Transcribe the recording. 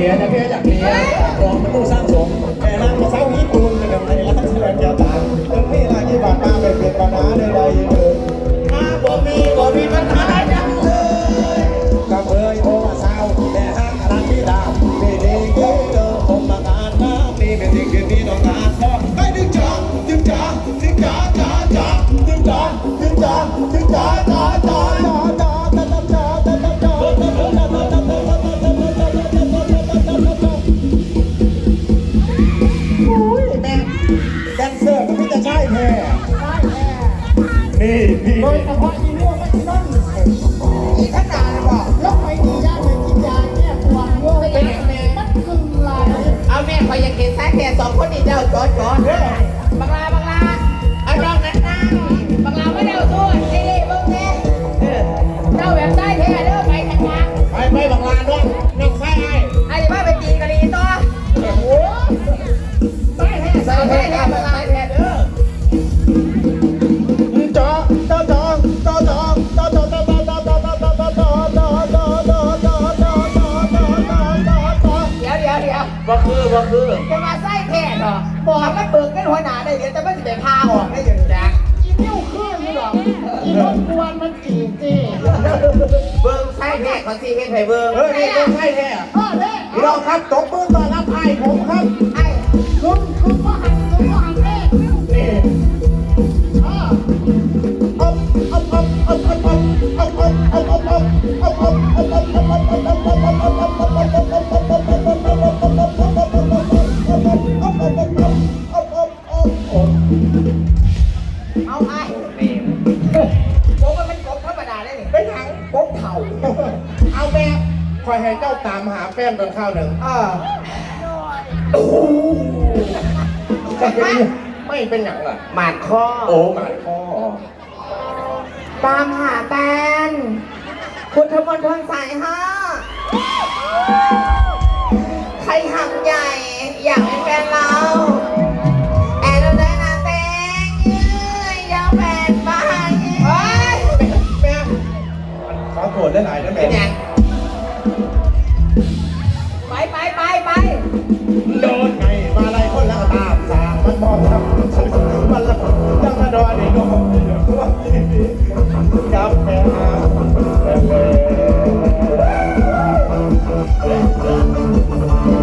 ลียนะเพียอยากเคลียร์องมันตูองสร้างสมแต่ร่างภาษาญี่ปุ่นนะครับในร่างเสือแก้วตาตรงนี้ลายที่บาดมาไปเปลี่ยนปัญหาใดๆเลยมาบ่มีบ่มีปัญหาอย่งเลยกำเภยโอ้สาวแต่ห้างรักที่ดาวไม่ได้เกิดเจอผมมาการน้ำนี่เป็นสิ่งที่ดี นี่นี่โดยเฉพาะอีลูกไม่ต้องอีขนาดเลยบอกแลบไปดีย่าไลยกินยาแก้ปว่ดโยกมัดกึ่งลายเอาแม่คอยยังกินแท้แค่สองคนนี้เจ้าจอจอ บ่คือบ่คือจะมาใส่แท้เหรอบอกมันเบิกเงินหัวหน้าได้เดี๋ยวจะไม่สิไปพาออกได้อย่างจ้ะกินิ้วคืนนี่หรออีรบกวนมันจีบจีเบิ่งไส่แท้ขอสิเฮ็ดให้เบิ่งเฮ้ยเบิ่งไส่แท้เฮ้อพร่น้อครับตบมือก่อน อยให้เจ้าตามหาแป้งตอนข้าวหนึ่งอ่าโอ้ไม่เป็นอย่างไรหมาดข้อโอ้หมาดพ่อตามหาแตนพุทธมนทนสายห้าใครหักใหญ่ อยากเป็นแฟนเราแอนเราได้นะเต้อยากเป็นบ้านเฮ้ยขอโทษหลายๆนะแม่ เป็น ไปไปไปไปโดนไงมาอะไรคนละตาสามมันมองทำมันละยังมาดอนอีกน้องจับแม่อา